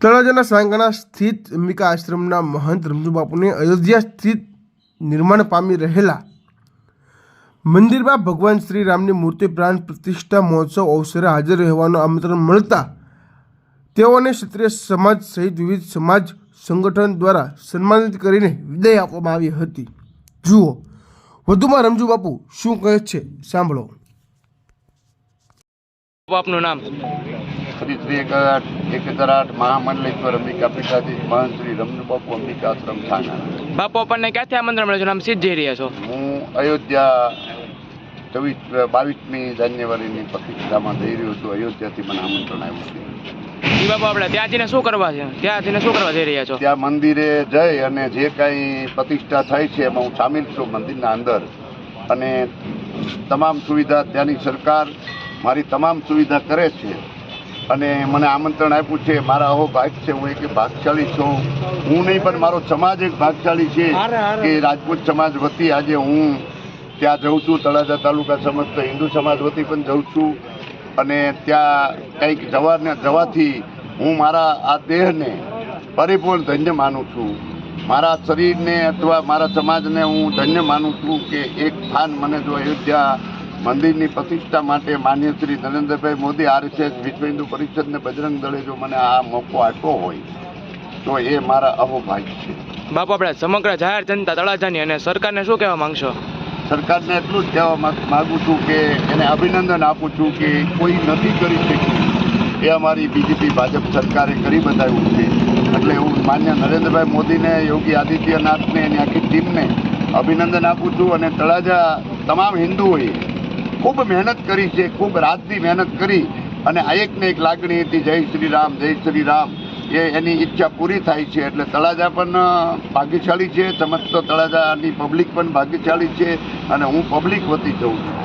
તળાજાના સાંગણા સ્થિત અંબિકા આશ્રમના મહંત રમજુબાપુને અયોધ્યા સ્થિત નિર્માણ પામી રહેલા મંદિરમાં ભગવાન શ્રી રામની મૂર્તિ પ્રાણ પ્રતિષ્ઠા મહોત્સવ અવસરે હાજર રહેવાનું આમંત્રણ મળતા તેઓને ક્ષત્રિય સમાજ સહિત વિવિધ સમાજ સંગઠન દ્વારા સન્માનિત કરીને વિદાય આપવામાં આવી હતી જુઓ. વધુમાં રમજુ બાપુ શું કહે છે? સાંભળો. આપનું નામ? શ્રી શ્રી એક આઠ એક હજાર આઠ મહામંડલેશ્વર અંબિકા પીઠાધીશ મહાન શ્રી રમણબાપુ અંબિકા આશ્રમ થાના બાપુ આપણને ક્યાંથી આમંત્રણ મળે છે? નામ સીધ જઈ રહ્યા છો. હું અયોધ્યા ચોવીસ બાવીસમી જાન્યુઆરીની પ્રતિષ્ઠામાં જઈ રહ્યો છું. અયોધ્યાથી મને આમંત્રણ આવ્યું છે. જી બાપુ આપણે ત્યાં જઈને શું કરવા છે? ત્યાં જઈને શું કરવા જઈ રહ્યા છો? ત્યાં મંદિરે જઈ અને જે કાંઈ પ્રતિષ્ઠા થઈ છે એમાં હું સામેલ છું મંદિરના અંદર. અને તમામ સુવિધા ત્યાંની સરકાર મારી તમામ સુવિધા કરે છે. અને મને આમંત્રણ આપ્યું છે. મારા અહો ભાગ છે. હું એક ભાગશાળી છું. હું નહીં પણ મારો સમાજ એક ભાગશાળી છે કે રાજપૂત સમાજ વતી આજે હું ત્યાં જઉં છું, તળાજા તાલુકા સમસ્ત હિન્દુ સમાજ વતી પણ જઉં છું. અને ત્યાં કંઈક જવાને જવાથી હું મારા આ દેહને પરિપૂર્ણ ધન્ય માનું છું. મારા શરીરને અથવા મારા સમાજને હું ધન્ય માનું છું કે એક સ્થાન મને જો અયોધ્યા મંદિરની પ્રતિષ્ઠા માટે માન્ય શ્રી નરેન્દ્રભાઈ મોદી આરએસએસ વિશ્વ હિન્દુ પરિષદને બજરંગ દળે જો મને આ મોકો આપ્યો હોય, તો એ મારા અહોભાગ્ય છે. બાપુ, આપણે સમગ્ર જાહેર જનતા તળાજાની અને સરકારને શું કહેવા માંગશો? સરકારને એટલું જ કહેવા માગું છું કે એને અભિનંદન આપું છું કે કોઈ નથી કરી શક્યું એ અમારી બીજેપી ભાજપ સરકારે કરી બતાવ્યું છે. એટલે હું માન્ય નરેન્દ્રભાઈ મોદીને, યોગી આદિત્યનાથને, એની આખી ટીમને અભિનંદન આપું છું અને તળાજા તમામ હિન્દુઓએ ખૂબ મહેનત કરી છે, ખૂબ રાતની મહેનત કરી અને આ એક ને એક લાગણી હતી, જય શ્રી રામ, જય શ્રી રામ. એ એની ઈચ્છા પૂરી થાય છે એટલે તળાજા પણ ભાગ્યશાળી છે. સમસ્ત તળાજાની પબ્લિક પણ ભાગ્યશાળી છે અને હું પબ્લિક વતી જઉં છું.